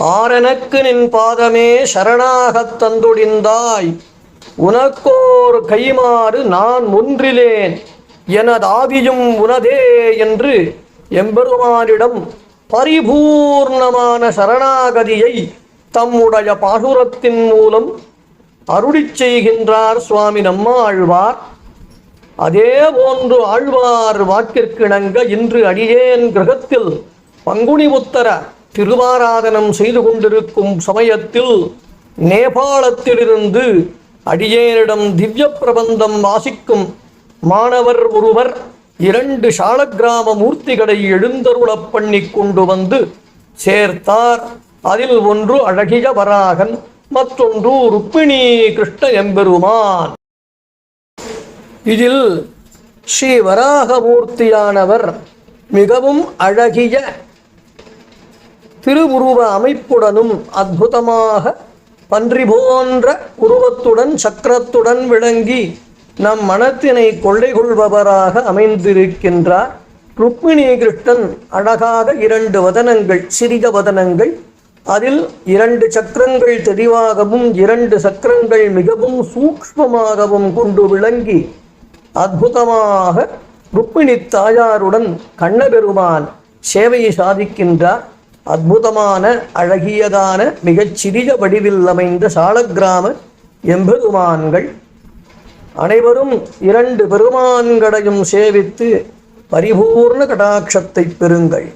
ஆரனக்கு நின் பாதமே சரணாகத் தந்துடிந்தாய். உனக்கோர் கைமாறு நான் ஒன்றிலேன். எனதாவியும் உனதே என்று எம்பெருமானிடம் பரிபூர்ணமான சரணாகதியை தம்முடைய பாசுரத்தின் மூலம் அருளிச் செய்கின்றார் சுவாமி நம்மாழ்வார். அதே போன்று ஆழ்வார் வாக்கிற்கிணங்க இன்று அடியேன் கிரகத்தில் பங்குனி உத்தர திருவாராதனம் செய்து கொண்டிருக்கும் சமயத்தில் நேபாளத்திலிருந்து அடியேனிடம் திவ்ய பிரபந்தம் வாசிக்கும் மாணவர் ஒருவர் இரண்டு சாலக்கிராம மூர்த்திகளை எழுந்தருளப் பண்ணி கொண்டு வந்து சேர்த்தார். அதில் ஒன்று அழகிய வராகன் மற்றொன்று ருக்மிணி கிருஷ்ண எம்பெருமான். இதில் ஸ்ரீ வராகமூர்த்தியானவர் மிகவும் அழகிய திருவுருவ அமைப்புடனும் அற்புதமாக பன்றி போன்ற உருவத்துடன் சக்கரத்துடன் விளங்கி நம் மனத்தினை கொள்ளை கொள்பவராக அமைந்திருக்கின்றார். ருக்மிணி கிருஷ்ணன் அழகாக இரண்டு வதனங்கள் சிறிய வதனங்கள் அதில் இரண்டு சக்கரங்கள் தெளிவாகவும் இரண்டு சக்கரங்கள் மிகவும் சூக்ஷ்மமாகவும் கொண்டு விளங்கி அற்புதமாக ருக்மிணி தாயாருடன் கண்ணபெருமான் சேவையை சாதிக்கின்றார். அற்புதமான அழகியதான மிகச் சிறிய வடிவில் அமைந்த சாலக்கிராம எம்பெருமான்கள் அனைவரும் இரண்டு பெருமான்களையும் சேவித்து பரிபூர்ண கடாட்சத்தை பெறுங்கள்.